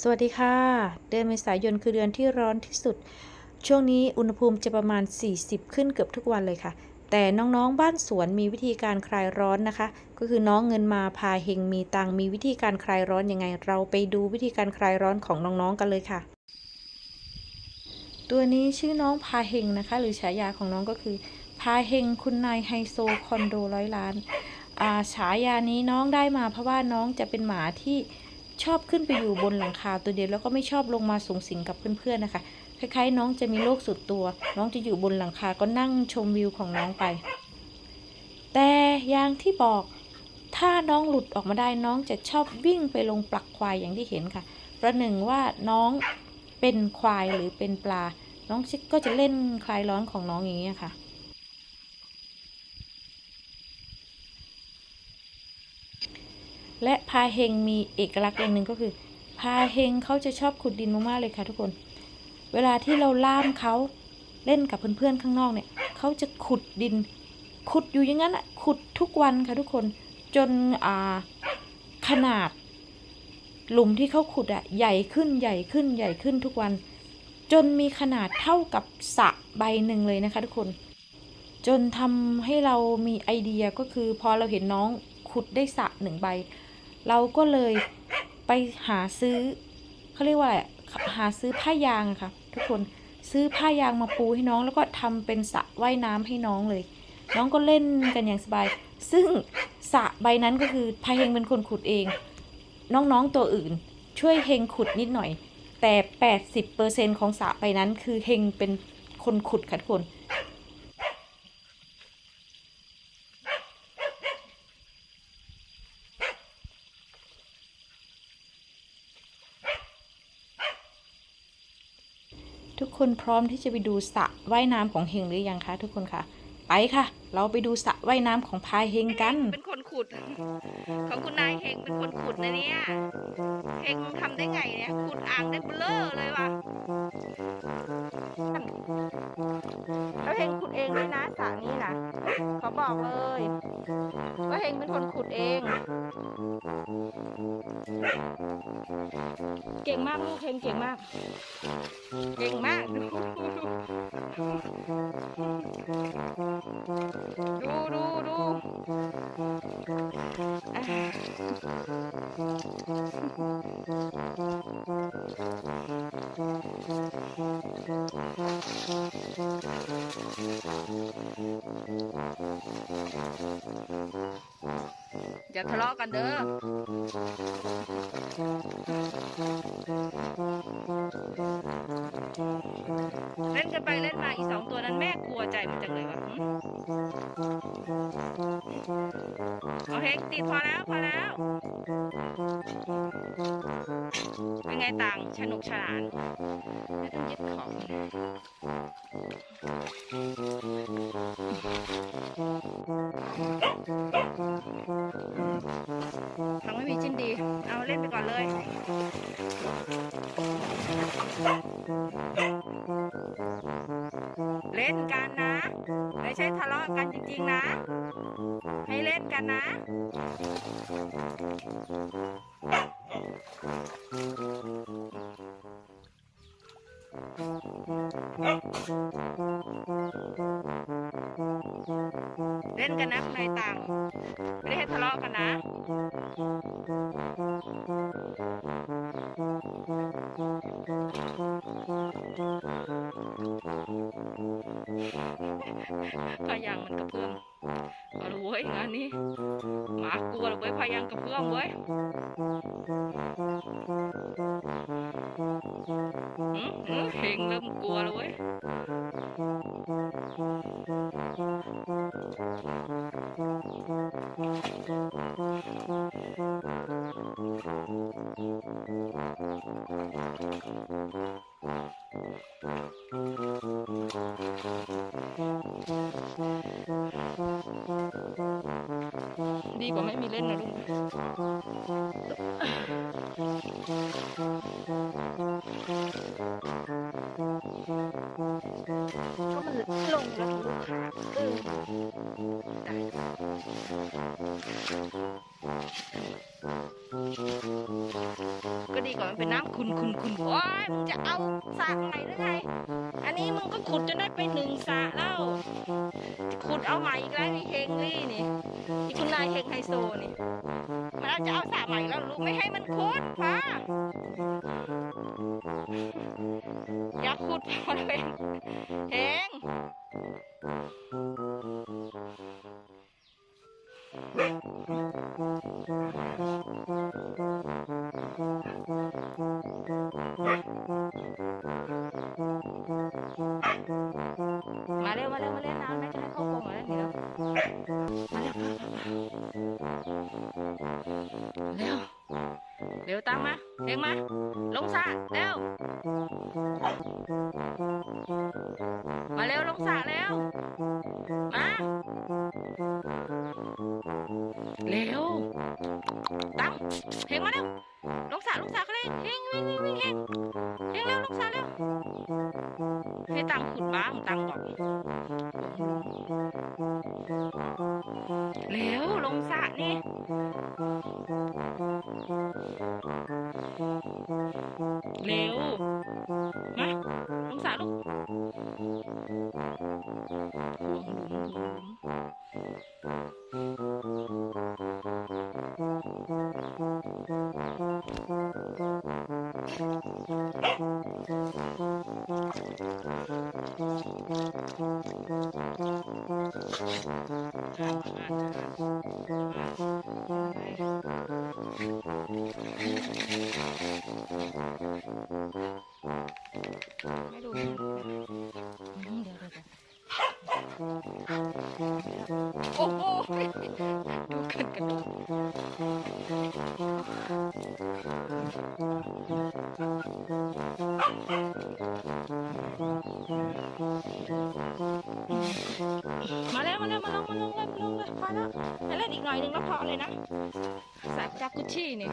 สวัสดีค่ะ เดือนเมษายนคือเดือนที่ร้อนที่สุด ช่วงนี้อุณหภูมิจะประมาณ 40 ขึ้นเกือบทุกวันเลยค่ะ แต่น้องๆบ้านสวนมีวิธีการคลายร้อนนะคะ ก็คือน้องเงินมาพาเฮงมีตังมีวิธีการคลายร้อนยังไง เราไปดูวิธีการคลายร้อนของน้องๆกันเลยค่ะ ตัวนี้ชื่อน้องพาเฮงนะคะ หรือฉายาของน้องก็คือพาเฮงคุณนายไฮโซคอนโดร้อยล้านอาฉายานี้น้องได้มาเพราะว่าน้องจะเป็นหมาที่ ชอบขึ้นไปอยู่บนหลังคาตัวเดียวแล้วก็ไม่ชอบลงมาสูงสิงกับเพื่อนๆนะคะ คล้ายๆ น้องจะมีโลกสุดตัว น้องจะอยู่บนหลังคาก็นั่งชมวิวของน้องไป แต่อย่างที่บอกถ้าน้องหลุดออกมาได้น้องจะชอบวิ่งไปลงปลักควายอย่างที่เห็นค่ะ ประหนึ่งว่าน้องเป็นควายหรือเป็นปลา น้องก็จะเล่นคลายร้อนของน้องอย่างนี้ค่ะ และพาเฮงมีเอกลักษณ์อย่างหนึ่งก็คือ พาเฮงเขาจะชอบขุดดินมากๆเลยค่ะทุกคน เวลาที่เราล่ามเขาเล่นกับเพื่อนๆข้างนอกเนี่ยเขาจะขุดดิน ขุดอยู่อย่างนั้นอะขุดทุกวันค่ะทุกคนจนอ่าขนาด หลุมที่เขาขุดอะใหญ่ขึ้นใหญ่ขึ้นใหญ่ขึ้นทุกวัน จนมีขนาดเท่ากับสระใบหนึ่งเลยนะคะทุกคน จนทำให้เรามีไอเดียก็คือพอเราเห็นน้องขุดได้สระหนึ่งใบ เราก็เลยไปหาซื้อเขาเรียกว่าหาซื้อผ้ายางค่ะ ทุกคนซื้อผ้ายางมาปูให้น้อง แล้วก็ทำเป็นสระว่ายน้ำให้น้องเลย น้องก็เล่นกันอย่างสบาย ซึ่งสระใบนั้นก็คือพายเฮงเป็นคนขุดเอง น้องๆตัวอื่น ช่วยเฮงขุดนิดหน่อย แต่ 80%ของสระใบนั้นคือเฮงเป็นคนขุดค่ะทุกคน ทุกคนพร้อมที่จะไปดูสระว่ายน้ำของเฮงหรือยังคะ ทุกคนคะไปค่ะ เราไปดูสระว่ายน้ำของพายเฮงกัน เป็นคนขุด ของคุณนายเฮงเป็นคนขุดนะเนี่ยเฮงทำได้ไงเนี่ยขุดอ่างได้เบลอเลยว่ะ งขุดเองด้วยนะสระนี้นะเขาบอกเลยว่าเฮงเป็นคนขุดเอง เก่งมากลูกเฮงเก่งมาก เก่งมากดูดูดูดู อย่าทะเลาะกันเด้อเล่นกันไปเล่นมาอีสองตัวนั้นแม่กลัวใจมันจังเลยวะหึเอาเฮงติดพอแล้วพอแล้วเป็นไงต่างสนุกสนานไม่ต้องยึดของ ฟังไม่มีจิ้นดี เอาเล่นไปก่อนเลย เล่นกันนะ ไม่ใช่ทะเลาะกันจริง ๆ นะ ให้เล่นกันนะ เล่นกันนะคุณนายต่างไม่ได้ให้ทะเลาะกันนะ พายางมันกระเพื่อมเอาละเว้ยงานนี้หมากลัวละเว้ยพายางกระเพื่อมเว้ย เพลงเริ่มกลัวแล้วเว้ยดีกว่าไม่มีเล่นนะลูก ก็มันลงแล้วลูกค้าเออก็ดีก่อนมันเป็นน้ำขุนขุนขุนโอ้ยมึงจะเอาสระใหม่หรือไง อันนี้มึงก็ขุดจนได้ไปหนึ่งสระแล้ว ขุดเอาใหม่อีกแล้วนี่เฮงลี่นี่ที่คุณนายเฮงไฮโซนี่ มันเอาจะเอาสระใหม่แล้วลูกไม่ให้มันขุดพาอย่าขุดพอเลยเฮง เร็ว เร็วตามมาเร็วมา ลงสระเร็ว มาเร็วลงสระเร็ว มา เร็วตั้งเฮงมาเร็ว ลงสระลงสระเขาเลยเฮงวิ่งวิ่งวิ่งเฮงเฮงเร็วลงสระเร็ว ให้ตังขุดบ้างตังบอก เร็วลงสระนี่เร็ว ไม่ดูนะอืมเดี๋ยวเดี๋ยวเดี๋ยวโอ้โหดูกันกันดู มาแล้วมาแล้วมาลงมาลงเลยมาลงเลยพอแล้วไปเล่นอีกหน่อยหนึ่งแล้วพอเลยนะสระจากกุชชี่นี่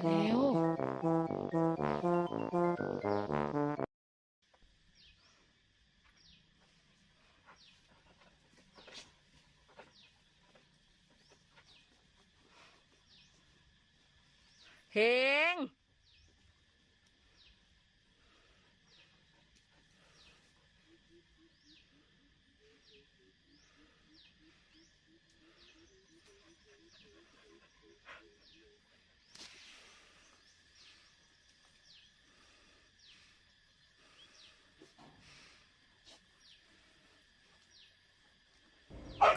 เร็วเฮ ง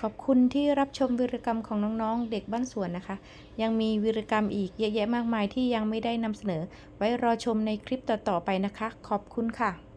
ขอบคุณที่รับชมวีรกรรมของน้องๆ เด็กบ้านสวนนะคะ ยังมีวีรกรรมอีกเยอะแยะมากมายที่ยังไม่ได้นำเสนอ ไว้รอชมในคลิปต่อๆไปนะคะ ขอบคุณค่ะ